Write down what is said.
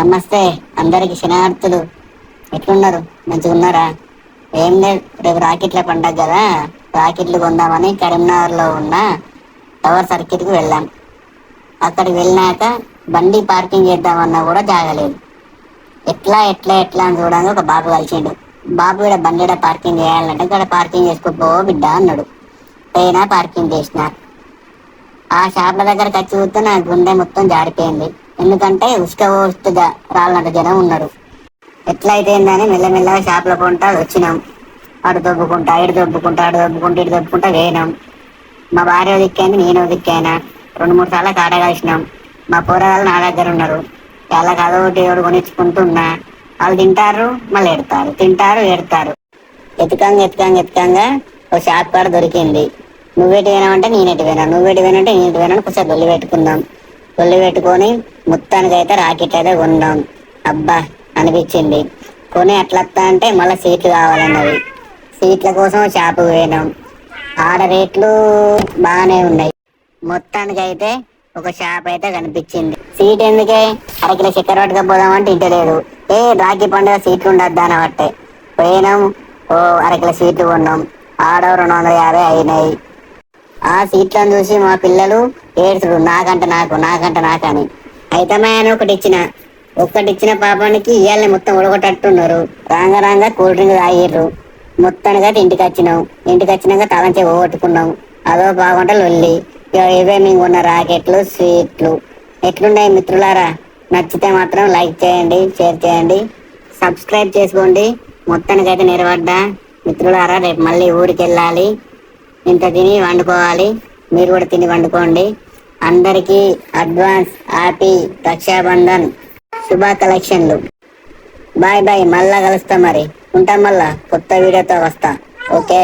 నమస్తే అందరికి శనార్థులు ఎట్లున్నారు? మంచిగా ఉన్నారా? ఏం లేదు రేపు రాకెట్ల పండగ కదా. రాకెట్లు కొందామని కరీంనగర్లో ఉన్న టవర్ సర్కిట్కి వెళ్ళాం. అక్కడికి వెళ్ళినాక బండి పార్కింగ్ చేద్దామన్నా కూడా జాగలేదు. ఎట్లా ఎట్లా ఎట్లా అని చూడంగా ఒక బాబు కలిసిండు. బాబు ఇక్కడ బండి ఇక్కడ పార్కింగ్ చేయాలంటే ఇక్కడ పార్కింగ్ చేసుకోపో బిడ్డ అన్నాడు. పోయినా పార్కింగ్ చేసిన. ఆ షాప్ల దగ్గరకు వచ్చి చూస్తే నా గుండె మొత్తం జారిపోయింది. ఎందుకంటే ఉష్క ఉష్కగా రాళ్ళంట జనం ఉన్నారు. ఎట్లయితే ఏందని మెల్లమెల్లగా షాప్ల కొంటా వచ్చినాం. అటు దొబ్బుకుంటా ఇటు దొబ్బుకుంటా అటు దొబ్బుకుంటా ఇటు దొబ్బుకుంటా వేయినాం మా భార్య దిక్కైంది నేను దిక్కైనా. రెండు మూడు సార్లు కాడ కలిసినాం మా పోరగాళ్ళు నా దగ్గర ఉన్నారు. వాళ్ళకి అదొకటి ఎవరు కొనిచ్చుకుంటున్నా. వాళ్ళు తింటారు మళ్ళీ ఎడతారు తింటారు ఎడతారు ఎతకంగా ఎతకంగా ఎతకంగా ఒక షాప్ కాడ దొరికింది. నువ్వేటి పోయినావంటే నేనెటు పోయినా. నువ్వేటి పోయినంటే ఎటు పోయినా కొంచెం దొల్లి పెట్టుకుందాం. దొల్లి పెట్టుకొని మొత్తానికైతే రాకెట్ అయితే కొన్నాం అబ్బా అనిపించింది. కొని అట్లా వస్తా అంటే మళ్ళీ సీట్లు కావాలన్నది. సీట్ల కోసం షాపు పోయినాం. ఆడ రేట్లు బాగానే ఉన్నాయి. మొత్తానికైతే ఒక షాప్ అయితే కనిపించింది. సీట్ ఎందుకే? అరకిలో చక్కెర పట్టుకపోదామంటే ఇంటలేదు ఏ రాఖీ పండుగ సీట్లు ఉండద్దు అని బట్టే పోయినాం ఓ అరకిల సీట్లు కొన్నాం. ఆడ రెండు వందల యాభై అయినాయి. ఆ సీట్లను చూసి మా పిల్లలు ఏడుచుడు నాకంట నాకు నాకంట నాకని. అయితే అని ఒకటి ఇచ్చిన పాపానికి ఇవాళ మొత్తం ఉడగొట్టట్టున్నారు. రాంగ రాంగ కూల్ డ్రింక్ తాగిర్రు. మొత్తానికి అయితే ఇంటికి వచ్చినాం ఇంటికి వచ్చినాక తలంచే పోగొట్టుకున్నాం. అదో బాగుంటే లొల్లి. ఇవే మేము ఉన్న రాకెట్లు స్వీట్లు. ఎట్లున్నాయి మిత్రులారా? నచ్చితే మాత్రం లైక్ చేయండి షేర్ చేయండి. సబ్స్క్రైబ్ చేసుకోండి. మొత్తానికైతే నిలబడ్డా. మిత్రులారా రేపు మళ్ళీ ఊరికి వెళ్ళాలి ఇంత తిని వండుకోవాలి. మీరు కూడా తిని వండుకోండి. అందరికీ అడ్వాన్స్ హ్యాపీ రక్షాబంధన్ శుభ కలెక్షన్లు. బాయ్ బాయ్ మళ్ళా కలుస్తా మరి. ఉంటాం మళ్ళా. కొత్త వీడియోతో వస్తా. ఓకే.